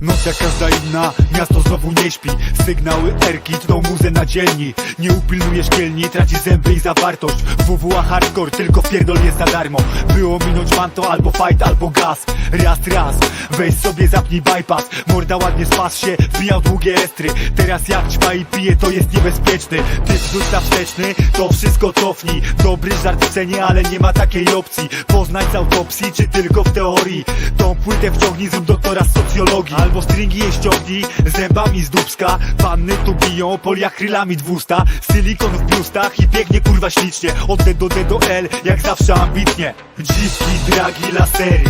Noc jak każda inna, miasto znowu nie śpi. Sygnały erki tną muzę na dzielni. Nie upilnujesz kielni, traci zęby i zawartość. WWA hardcore, tylko wpierdol jest za darmo. By ominąć manto, albo fight, albo gaz. Raz, raz, weź sobie zapnij bypass. Morda ładnie spas się, wbijał długie estry. Teraz jak ćma i pije, to jest niebezpieczny. Ty wróć na wsteczny, to wszystko cofnij. Dobry żart w cenie, ale nie ma takiej opcji. Poznać z autopsji, czy tylko w teorii. Tą płytę wciągnij z doktora z socjologii Albo stringi je ściągnij, zębami z dubska. Panny tu biją poliakrylami dwusta. Silikon w biustach i biegnie kurwa ślicznie. Od D do D do L, jak zawsze ambitnie. Dziwki, dragi, lasery.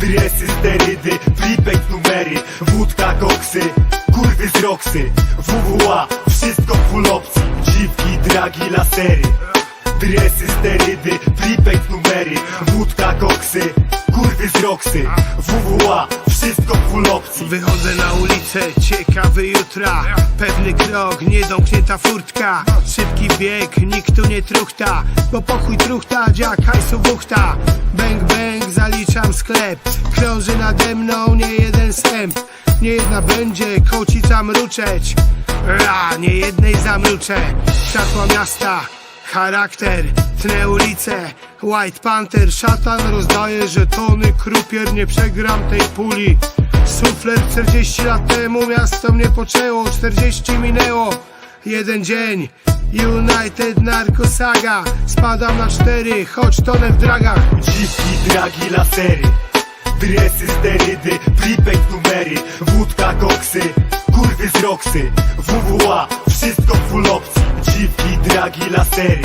Dresy, sterydy, flipek numery. Wódka, koksy, kurwy z roksy. WWA, wszystko full opcji. Dziwki, dragi, lasery. Dresy, sterydy, flipek numery. Wódka, koksy, kurwy z roksy WWA, wszystko full opcji Wychodzę na ulicę, ciekawy jutra. Pewny krok, niedomknięta furtka. Szybki bieg, nikt tu nie truchta. Bo pochuj truchta, dziak hajsu buchta Bęk, bęk, zaliczam sklep. Krąży nade mną nie jeden sęp. Nie jedna będzie kocica mruczeć Ra, nie jednej zamruczę. Światła miasta, charakter Tnę ulice, White Panther Szatan rozdaje żetony Krupier, nie przegram tej puli. Sufler 40 lat temu Miasto mnie poczęło, 40 minęło. Jeden dzień United Narco Saga Spadam na cztery, choć tonę w dragach. Dziwki, dragi, lasery Dresy, sterydy, flipek numery Wódka, koksy, kurwy z roksy WWA, wszystko full opcji Dragi, lasery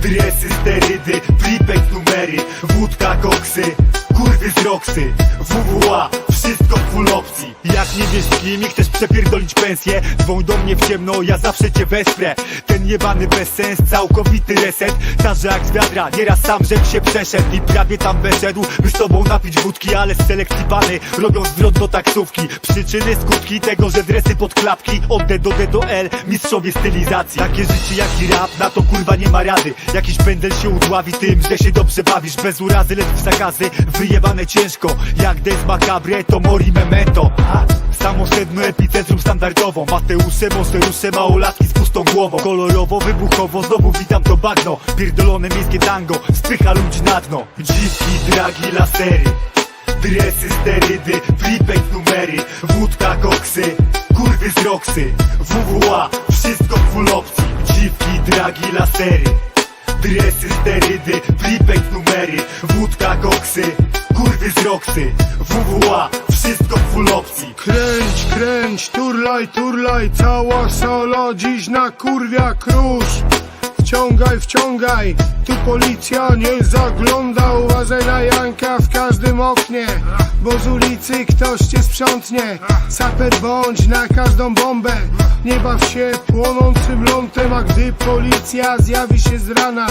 Dresy, sterydy, flipek numery Wódka, koksy, kurwy z WWA, wszystko full opcji. Jak nie wiesz z kim i chcesz przepierdolić pensję Dzwoń do mnie w ciemno, ja zawsze cię wesprę. Ten jebany bezsens, całkowity reset. Tarze jak z wiadra, nieraz sam żem się przeszedł I prawie tam weszedł, by z tobą napić wódki Ale z selekcji bany robią zwrot do taksówki. Przyczyny, skutki tego, że dresy pod klapki. Od D do D do L, mistrzowie stylizacji. Takie życie jak i rap, na to kurwa nie ma rady. Jakiś pędzel się udławi tym, że się dobrze bawisz. Bez urazy, lecz w zakazy, wyjebane ciężko. Jak Des Macabre, to Mori Memento. A, Samośredno epicentrum standardowo Mateusze, Monsterusze, małolatki z pustą głową. Kolorowo, wybuchowo, znowu witam to bagno. Pierdolone miejskie tango, spycha ludzi na dno. Dziwki, dragi, lasery. Dresy, sterydy, flipek numery. Wódka, koksy, kurwy z roksy WWA, wszystko full opcji. Dziwki, dragi, lasery. Dresy, sterydy, flipek numery. Wódka, koksy, kurwy z roksy. WWA, wszystko full opcji. Kręć, kręć, turlaj, turlaj Cała sala dziś na kurwia krusz. Wciągaj, wciągaj Tu policja nie zagląda Uważaj na Janka w oknie Bo z ulicy ktoś cię sprzątnie. Saper bądź na każdą bombę. Nie baw się płonącym lądem A gdy policja zjawi się z rana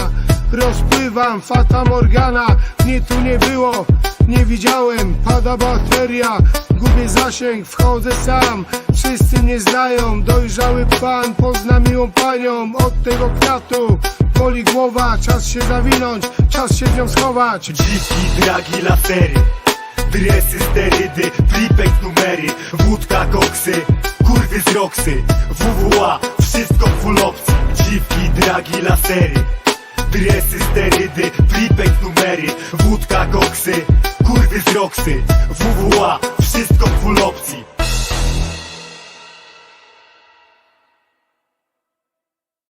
Rozpływam, fata morgana. Mnie tu nie było nie widziałem, pada bateria. Gubię zasięg, wchodzę sam. Wszyscy mnie znają Dojrzały pan pozna miłą panią. Od tego kwiatu boli głowa Czas się zawinąć, czas się w nią schować. Dziwki, dragi, lasery Dresy, sterydy, flipek numery Wódka, koksy, kurwy z roksy WWA, wszystko full opcji. Dziwki, dragi, lasery Dresy, sterydy, flipek numery Wódka, koksy, kurwy z roksy WWA, wszystko full opcji